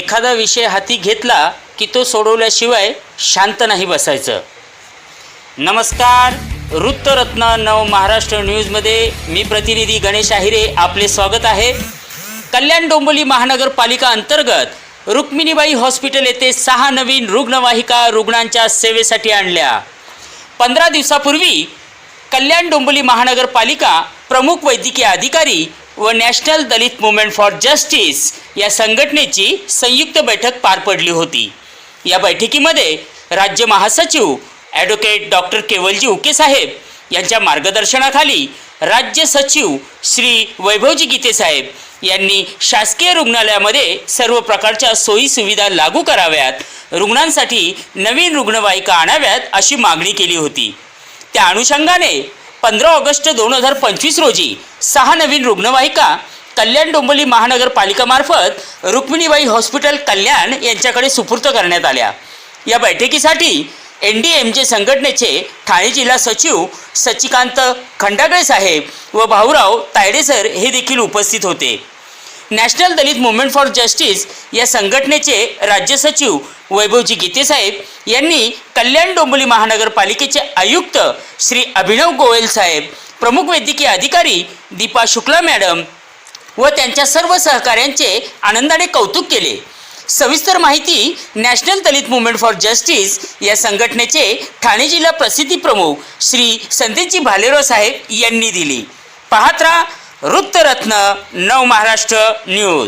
एखादा विषय हाती घेतला की तो सोडवल्याशिवाय शांत नाही बसायचं. नमस्कार वृत्तरत्न नव महाराष्ट्र न्यूजमध्ये मी प्रतिनिधी गणेश आहिरे आपले स्वागत आहे. कल्याण डोंबोली महानगरपालिका अंतर्गत रुक्मिणीबाई हॉस्पिटल येथे सहा नवीन रुग्णवाहिका रुग्णांच्या सेवेसाठी आणल्या. पंधरा दिवसापूर्वी कल्याण डोंबोली महानगरपालिका प्रमुख वैद्यकीय अधिकारी व national Dalit movement for justice या संघटनेची संयुक्त बैठक पार पडली होती. या बैठकीमध्ये राज्य महासचिव ॲडव्होकेट डॉक्टर केवलजी उके साहेब यांच्या मार्गदर्शनाखाली राज्य सचिव श्री वैभवजी गीते साहेब यांनी शासकीय रुग्णालयामध्ये सर्व प्रकारच्या सोयी सुविधा लागू कराव्यात रुग्णांसाठी नवीन रुग्णवाहिका आणाव्यात अशी मागणी केली होती. त्या अनुषंगाने पंधरा ऑगस्ट दोन हजार पंचवीस रोजी सहा नवीन रुग्णवाहिका कल्याण डोंबिवली महानगरपालिकामार्फत रुक्मिणीबाई हॉस्पिटल कल्याण यांच्याकडे सुपूर्त करण्यात आल्या. या बैठकीसाठी एन डी एम जे संघटनेचे ठाणे जिल्हा सचिव सचिकांत खंडागळे साहेब व भाऊराव तायडेसर हे देखील उपस्थित होते. National Dalit movement for justice या संघटनेचे राज्य सचिव वैभवजी गीते साहेब यांनी कल्याण डोंबिवली महानगरपालिकेचे आयुक्त श्री अभिनव गोयल साहेब प्रमुख वैद्यकीय अधिकारी दीपा शुक्ला मॅडम व त्यांच्या सर्व सहकाऱ्यांचे आनंदाने कौतुक केले. सविस्तर माहिती national Dalit movement for justice या संघटनेचे ठाणे जिल्हा प्रसिद्धी प्रमुख श्री संदेशजी भालेराव साहेब यांनी दिली. पाहत राहा वृत्तरत्न नव महाराष्ट्र न्यूज.